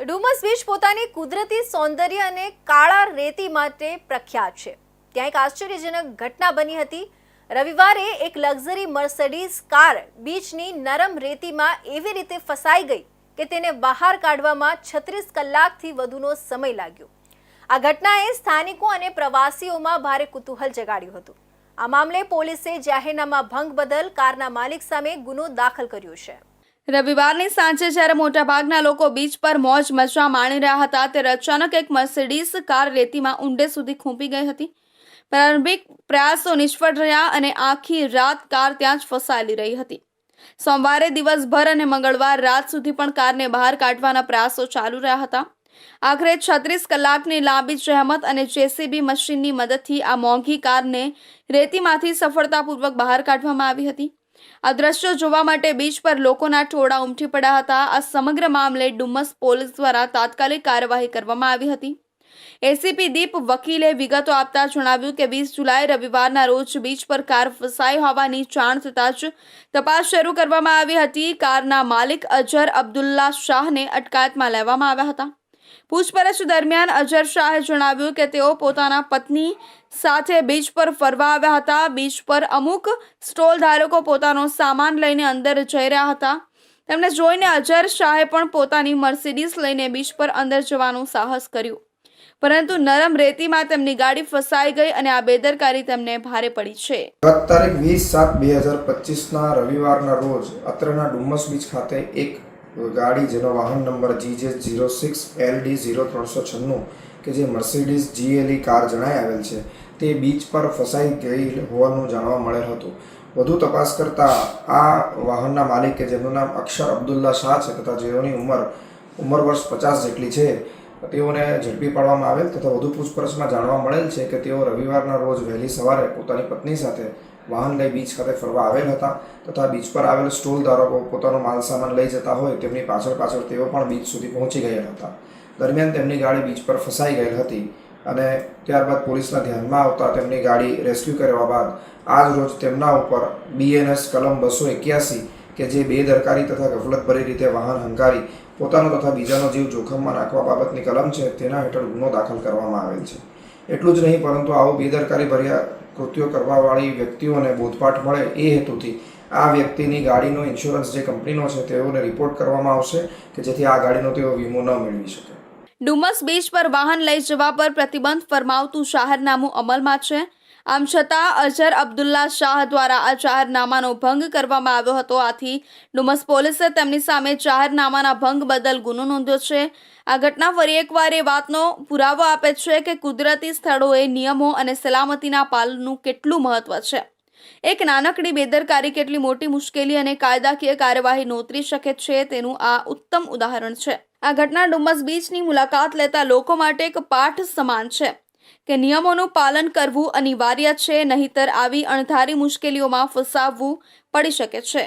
Dumas beach પોતાની કુદરતી સૌંદર્ય અને કાળા રેતી માટે પ્રખ્યાત છે. ત્યાં એક આશ્ચર્યજનક ઘટના બની હતી. રવિવારે એક લક્ઝરી મર્સડીઝ કાર બીચની નરમ રેતીમાં એવી રીતે ફસાઈ ગઈ કે તેને બહાર કાઢવામાં છત્રીસ કલાકથી વધુનો સમય લાગ્યો. આ ઘટનાએ સ્થાનિકો અને પ્રવાસીઓમાં ભારે કુતૂહલ જગાડ્યું હતું. આ મામલે પોલીસે જાહેરનામા ભંગ બદલ કારના માલિક સામે ગુનો દાખલ કર્યો છે. રવિવારની સાંજે જ્યારે મોટાભાગના લોકો બીચ પર મોજ મજા માણી રહ્યા હતા, ત્યારે અચાનક એક મર્સિડીઝ કાર રેતીમાં ઊંડે સુધી ખૂંપી ગઈ હતી. પ્રારંભિક પ્રયાસો નિષ્ફળ રહ્યા અને આખી રાત કાર ત્યાં જ ફસાયેલી રહી હતી. સોમવારે દિવસભર અને મંગળવાર રાત સુધી પણ કારને બહાર કાઢવાના પ્રયાસો ચાલુ રહ્યા હતા. આખરે છત્રીસ કલાકની લાંબી જહેમત અને જેસીબી મશીનની મદદથી આ મોંઘી કારને રેતીમાંથી સફળતાપૂર્વક બહાર કાઢવામાં આવી હતી. આ દ્રશ્યો જોવા માટે બીચ પર લોકોના ટોળા ઉમટી પડ્યા હતા. આ સમગ્ર મામલે ડુમસ પોલીસ દ્વારા તાત્કાલિક કાર્યવાહી કરવામાં આવી હતી. એસીપી દીપ વકીલે વિગતો આપતા જણાવ્યું કે વીસ જુલાઈ રવિવારના રોજ બીચ પર કાર ફસાઈ હોવાની જાણ થતાં જ તપાસ શરૂ કરવામાં આવી હતી. કારના માલિક અજર અબ્દુલ્લા શાહને અટકાયતમાં લેવામાં આવ્યા હતા. પૂછપરછ દરમિયાન અજર શાહે જણાવ્યું કે તેઓ પોતાના પત્ની સાથે બીચ પર ફરવા આવ્યા હતા. બીચ પર અમુક સ્ટોલ ધારકો પોતાનો સામાન લઈને અંદર જઈ રહ્યા હતા. તેમને જોઈને અજર શાહે પણ પોતાની મર્સિડીઝ લઈને બીચ પર અંદર જવાનું સાહસ કર્યું. પરંતુ નરમ રેતીમાં તેમની ગાડી ફસાઈ ગઈ અને આ બેદરકારી તેમને ભારે પડી છે. ગત તારીખ વીસ સાત બે હજાર પચીસના રવિવારના રોજ અત્રના ડુમસ બીચ ખાતે એક ગાડી જેનો વાહન number GJ zero six LD zero ત્રણસો છન્નું કે જે મર્સિડીઝ જીએલઈ કાર જણાઈ આવેલ છે, તે બીચ પર ફસાઈ ગઈ હોવાનું જાણવા મળેલ હતું. વધુ તપાસ કરતા આ વાહનના માલિક કે જેમનું નામ અક્ષર અબ્દુલ્લા શાહ છે તથા જેઓની ઉંમર ઉંમર વર્ષ પચાસ જેટલી છે, તેઓને ઝડપી પાડવામાં આવેલ તથા વધુ પૂછપરછમાં જાણવા મળેલ છે કે તેઓ રવિવારના રોજ વહેલી સવારે પોતાની પત્ની સાથે વાહન લઈ બીચ ખાતે ફરવા આવેલ હતા તથા બીચ પર આવેલ સ્ટોલ ધારકો પોતાનો માલસામાન લઈ જતા હોય તેમની પાછળ પાછળ તેઓ પણ બીચ સુધી પહોંચી ગયેલ હતા. દરમિયાન તેમની ગાડી બીચ પર ફસાઈ ગયેલ હતી અને ત્યારબાદ પોલીસના ધ્યાનમાં આવતા તેમની ગાડી રેસ્ક્યુ કરવા બાદ આજ રોજ તેમના ઉપર બીએનએસ કલમ બસો એક્યાસી કે જે બેદરકારી તથા ગફલતભરી રીતે વાહન હંકારી પોતાનો તથા બીજાનો જીવ જોખમમાં નાખવા બાબતની કલમ છે તેના હેઠળ ગુનો દાખલ કરવામાં આવેલ છે. એટલું જ નહીં પરંતુ આવો બેદરકારી ભર્યા કૃત્યો કરવાવાળી વ્યક્તિઓને બોધપાઠ મળે એ હેતુથી આ વ્યક્તિની ગાડીનો ઇન્સ્યોરન્સ જે કંપનીનો છે તેઓને રિપોર્ટ કરવામાં આવશે કે જેથી આ ગાડીનો તેઓ વીમો ન મેળવી શકે. ડુમસ બીચ પર વાહન લઈ જવા પર પ્રતિબંધ ફરમાવતું જાહેરનામું અમલમાં છે. આમ છતાં અઝર અબ્દુલ્લા શાહ દ્વારા આ જાહેરનામાનો ભંગ કરવામાં આવ્યો હતો. આથી ડુમસ પોલીસે તેમની સામે જાહેરનામાના ભંગ બદલ ગુનો નોંધ્યો છે. આ ઘટના ફરી એકવાર એ વાતનો પુરાવો આપે છે કે કુદરતી સ્થળોએ નિયમો અને સલામતીના પાલનનું કેટલું મહત્વ છે. એક નાનકડી બેદરકારી કેટલી મોટી મુશ્કેલી અને કાયદાકીય કાર્યવાહી નોતરી શકે છે તેનું આ ઉત્તમ ઉદાહરણ છે. આ ઘટના ડુમસ બીચની મુલાકાત લેતા લોકો માટે એક પાઠ સમાન છે. કે નિયમોનું પાલન કરવું અનિવાર્ય છે નહીતર આવી અણધારી મુશ્કેલીઓમાં ફસાવવું પડી શકે છે.